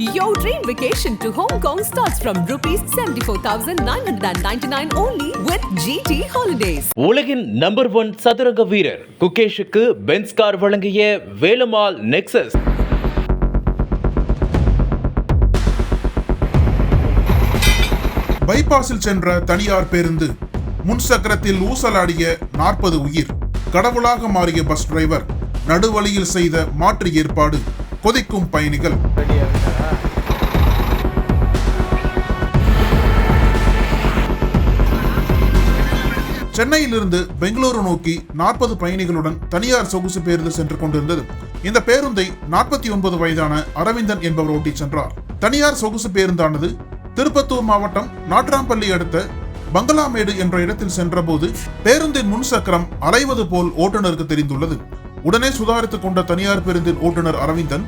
Your dream vacation to Hong Kong starts from rupees 74,999 only with GT Holidays. உலகின் number one சதுரங்க வீரர் குகேஷுக்கு Benz car வழங்கிய Velammal nexus பைபாஸில் சென்ற தனியார் பேருந்து முன் சக்கரத்தில் ஊசலாடிய நாற்பது உயிர் கடவுளாக மாறிய பஸ் டிரைவர் நடுவழியில் செய்த மாற்று ஏற்பாடு கொதிக்கும் பயணிகள். சென்னையிலிருந்து பெங்களூரு நோக்கி நாற்பது பயணிகளுடன் தனியார் சொகுசு பேருந்து சென்று கொண்டிருந்தது. இந்த பேருந்தை நாற்பத்தி ஒன்பது வயதான அரவிந்தன் என்பவர் ஓட்டிச் சென்றார். தனியார் சொகுசு பேருந்தானது திருப்பத்தூர் மாவட்டம் நாட்ராம்பள்ளி அடுத்த பங்களாமேடு என்ற இடத்தில் சென்றபோது பேருந்தின் முன் சக்கரம் அலைவது போல் ஓட்டுநருக்கு தெரிந்துள்ளது. உடனே சுதாரித்துக் கொண்ட தனியார் பேருந்தின் ஓட்டுநர் அரவிந்தன்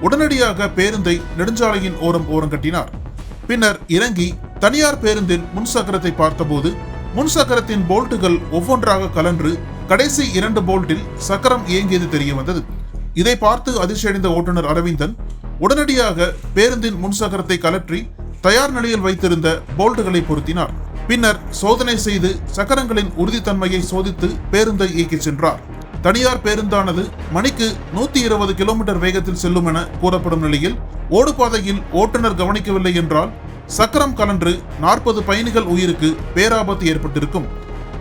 உடனடியாக பேருந்தை நெடுஞ்சாலையின் ஓரம் ஓரங்கட்டினார். பின்னர் இறங்கி தனியார் பேருந்தின் முன் சக்கரத்தை பார்த்தபோது முன் சக்கரத்தின் போல்ட்டுகள் ஒவ்வொன்றாக கலன்று கடைசி இரண்டு போல்ட்டில் சக்கரம் இயங்கியது தெரிய வந்தது. இதை பார்த்து அதிர்ச்சியடைந்த ஓட்டுநர் அரவிந்தன் உடனடியாக பேருந்தின் முன் சக்கரத்தை கலற்றி தயார் நிலையில் வைத்திருந்த போல்ட்டுகளை பொருத்தினார். பின்னர் சோதனை செய்து சக்கரங்களின் உறுதித்தன்மையை சோதித்து பேருந்தை இயக்கிச் சென்றார். தனியார் பேருந்தானது மணிக்கு நூத்தி இருபது கிலோமீட்டர் வேகத்தில் செல்லும் என கூறப்படும் நிலையில் ஓடுபாதையில் ஓட்டுநர் கவனிக்கவில்லை என்றால் சக்கரம் கலன்று நாற்பது பயணிகள் உயிருக்கு பேராபத்து ஏற்பட்டிருக்கும்.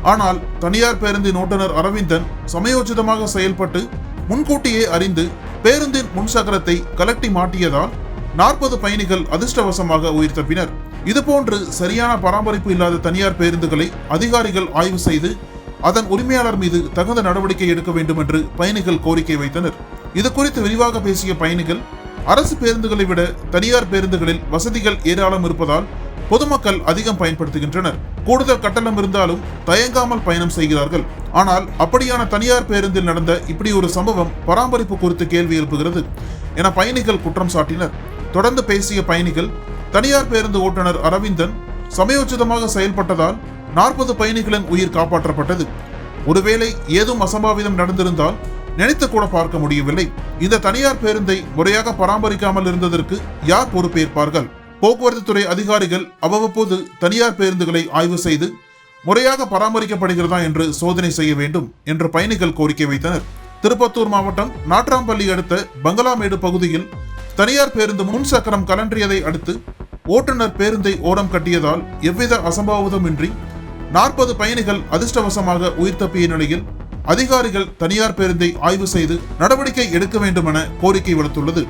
ஆனால் தனியார் பேருந்தின் ஓட்டுநர் அரவிந்தன் சமயோஜிதமாக செயல்பட்டு முன்கூட்டியே அறிந்து பேருந்தின் முன் சக்கரத்தை கலட்டி மாட்டியதால் நாற்பது பயணிகள் அதிர்ஷ்டவசமாக உயிர் தப்பினர் இதுபோன்று சரியான பராமரிப்பு இல்லாத தனியார் பேருந்துகளை அதிகாரிகள் ஆய்வு செய்து அதன் உரிமையாளர் மீது தகுந்த நடவடிக்கை எடுக்க வேண்டும் என்று பயணிகள் கோரிக்கை வைத்தனர். இது குறித்து விரிவாக பேசிய பயணிகள் அரசு பேருந்துகளை விட தனியார் பேருந்துகளில் வசதிகள் ஏராளம் இருப்பதால் பொதுமக்கள் அதிகம் பயன்படுத்துகின்றனர். கூடுதல் கட்டணம் இருந்தாலும் தயங்காமல் பயணம் செய்கிறார்கள். ஆனால் அப்படியான தனியார் பேருந்தில் நடந்த இப்படி ஒரு சம்பவம் பராமரிப்பு குறித்து கேள்வி எழுப்புகிறது என பயணிகள் குற்றம் சாட்டினர். தொடர்ந்து பேசிய பயணிகள் தனியார் பேருந்து ஓட்டுநர் அரவிந்தன் சமயோச்சிதமாக செயல்பட்டதால் நாற்பது பயணிகளின் உயிர் காப்பாற்றப்பட்டது. ஒருவேளை ஏதும் அசம்பாவிதம் நடந்திருந்தால் நினைத்து கூட பார்க்க முடியவில்லை. இந்த தனியார் பேருந்தை முறையாக பராமரிக்காமல் இருந்ததற்கு யார் பொறுப்பேற்பார்கள்? போக்குவரத்து துறை அதிகாரிகள் அவ்வப்போது தனியார் பேருந்துகளை ஆய்வு செய்து முறையாக பராமரிக்கப்படுகிறதா என்று சோதனை செய்ய வேண்டும் என்று பயணிகள் கோரிக்கை வைத்தனர். திருப்பத்தூர் மாவட்டம் நாட்ராம்பள்ளி அடுத்த பங்களாமேடு பகுதியில் தனியார் பேருந்து முன் சக்கரம் கலன்றியதை அடுத்து ஓட்டுநர் பேருந்தை ஓரம் கட்டியதால் எவ்வித அசம்பாவிதமின்றி நாற்பது பயணிகள் அதிர்ஷ்டவசமாக உயிர் தப்பிய நிலையில் அதிகாரிகள் தனியார் பேருந்தை ஆய்வு செய்து நடவடிக்கை எடுக்க வேண்டும் என கோரிக்கை விடுத்துள்ளது.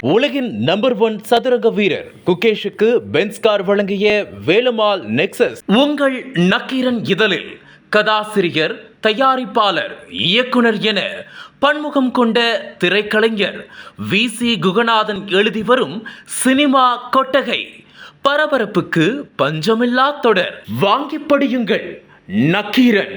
உலகின் நம்பர் ஒன் சதுரங்க வீரர் குகேஷுக்கு பென்ஸ் கார் வழங்கிய வேலுமால் நெக்சஸ். உங்கள் நக்கீரன் இதழில் கதாசிரியர் தயாரிப்பாளர் இயக்குனர் என பன்முகம் கொண்ட திரைக்கலைஞர் வி. சி. குகநாதன் எழுதி வரும் சினிமா கொட்டகை பரபரப்புக்கு பஞ்சமில்லா தொடர். வாங்கி படியுங்கள் நக்கீரன்.